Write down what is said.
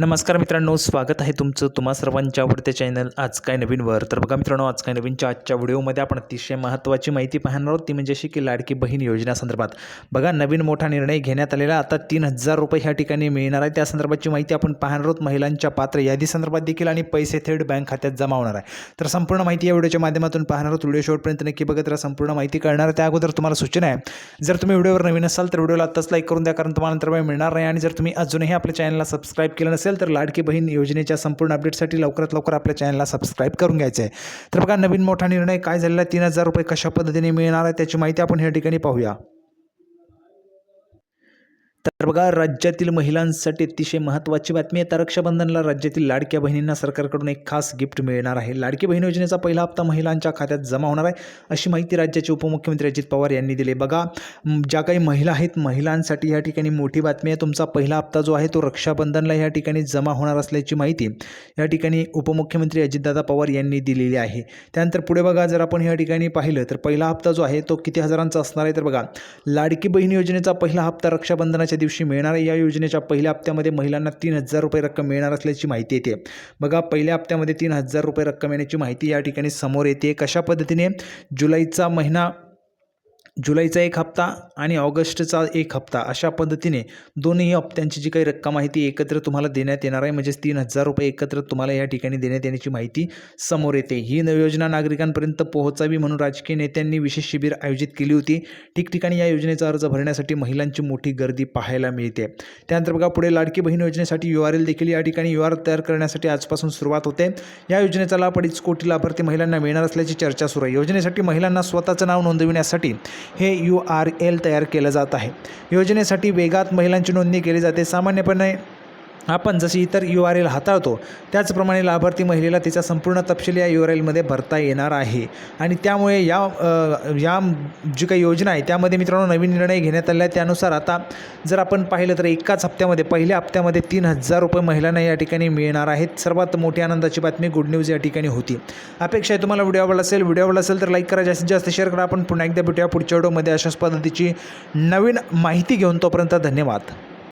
नमस्कार मित्रांनो स्वागत आहे तुमचं तुम्हा सर्वांच्या आवडत्या चॅनल आज काय नवीनवर. तर बघा मित्रांनो आज काय नवीनच्या आजच्या व्हिडिओमध्ये आपण अतिशय महत्त्वाची माहिती पाहणार आहोत. ती म्हणजे अशी की लाडकी बहीण योजनेसंदर्भात बघा नवीन मोठा निर्णय घेण्यात आलेला आता तीन हजार रुपये ह्या ठिकाणी मिळणार आहे. त्या संदर्भाची माहिती आपण पाहणार आहोत. महिलांच्या पात्र यादी संदर्भात देखील आणि पैसे थेट बँक खात्यात जमा होणार आहे. तर संपूर्ण माहिती या व्हिडिओच्या माध्यमातून पाहणार आहोत. व्हिडिओ शेवटपर्यंत नक्की बघत राहा. संपूर्ण माहिती कळणार आहे. त्या अगोदर तुम्हाला सूचना आहे. जर तुम्ही व्हिडिओवर नवीन असाल तर व्हिडिओला आत्ताच लाईक करून द्या कारण तुम्हाला नंतर वेळ मिळणार नाही. आणि जर तुम्ही अजूनही आपल्या चॅनलला सबस्क्राईब केलं नसेल तर लाडकी बहीण योजनेच्या संपूर्ण अपडेटसाठी लवकरात लवकर आपल्या चॅनलला सबस्क्राईब करून घ्यायचं आहे. तर बघा नवीन मोठा निर्णय काय झालेला आहे? तीन हजार रुपये कशा पद्धतीने मिळणार आहे? त्याची माहिती आपण या ठिकाणी पाहूया. तर बघा राज्यातील महिलांसाठी अतिशय महत्त्वाची बातमी आहे. तर रक्षाबंधनला राज्यातील लाडक्या बहिणींना सरकारकडून एक खास गिफ्ट मिळणार आहे. लाडकी बहीण योजनेचा पहिला हप्ता महिलांच्या खात्यात जमा होणार आहे. अशी माहिती राज्याचे उपमुख्यमंत्री अजित पवार यांनी दिली बघा ज्या काही महिला आहेत महिलांसाठी या ठिकाणी मोठी बातमी आहे. तुमचा पहिला हप्ता जो आहे तो रक्षाबंधनला या ठिकाणी जमा होणार असल्याची माहिती या ठिकाणी उपमुख्यमंत्री अजितदादा पवार यांनी दिलेली आहे. त्यानंतर पुढे बघा जर आपण या ठिकाणी पाहिलं तर पहिला हप्ता जो आहे तो किती हजारांचा असणार आहे? तर बघा लाडकी बहीण योजनेचा पहिला हप्ता रक्षाबंधनाच्या दिवशी दिवशी मिळणाऱ्या या योजनेच्या पहिल्या हप्त्यामध्ये महिलांना तीन हजार रुपये रक्कम मिळणार असल्याची माहिती येते. बघा पहिल्या हप्त्यामध्ये तीन हजार रुपये रक्कम येण्याची माहिती या ठिकाणी समोर येते. कशा पद्धतीने? जुलैचा महिना जुलैचा एक हप्ता आणि ऑगस्टचा एक हप्ता अशा पद्धतीने दोन्ही हप्त्यांची जी काही रक्कम आहे ती एकत्र तुम्हाला देण्यात येणार आहे. म्हणजेच तीन हजार रुपये एकत्र तुम्हाला या ठिकाणी देण्यात येण्याची माहिती समोर येते. ही न- योजना नागरिकांपर्यंत पोहोचावी म्हणून राजकीय नेत्यांनी विशेष शिबिर आयोजित केली होती. ठिकठिकाणी या योजनेचा अर्ज भरण्यासाठी महिलांची मोठी गर्दी पाहायला मिळते. त्यानंतर बघा पुढे लाडकी बहीण योजनेसाठी यू आर एल देखील या ठिकाणी यू आर तयार करण्यासाठी आजपासून सुरुवात होते. या योजनेचा लाभ अडीच कोटी लाभार्थी महिलांना मिळणार असल्याची चर्चा सुरू आहे. योजनेसाठी महिलांना स्वतःचं नाव नोंदविण्यासाठी हे यू आर एल तयार केलं जात आहे. योजनेसाठी वेगात महिलांची नोंदणी केली जाते. सामान्यपणे आपण जशी इतर यू आर एल हाताळतो त्याचप्रमाणे लाभार्थी महिलेला तिचा संपूर्ण तपशील या यू आर एलमध्ये भरता येणार आहे. आणि त्यामुळे या या जी काही योजना आहे त्यामध्ये मित्रांनो नवीन निर्णय घेण्यात आला आहे. त्यानुसार आता जर आपण पाहिलं तर एकाच हप्त्यामध्ये पहिल्या हप्त्यामध्ये तीन हजार रुपये महिलांना या ठिकाणी मिळणार आहेत. सर्वात मोठी आनंदाची बातमी गुड न्यूज या ठिकाणी होती. अपेक्षा आहे तुम्हाला व्हिडिओ आवडला असेल व्हिडिओ आवडला असेल तर लाईक करा जास्तीत जास्त शेअर करा. आपण पुन्हा एकदा भेटूया पुढच्या व्हिडिओमध्ये अशाच पद्धतीची नवीन माहिती घेऊन तोपर्यंत धन्यवाद.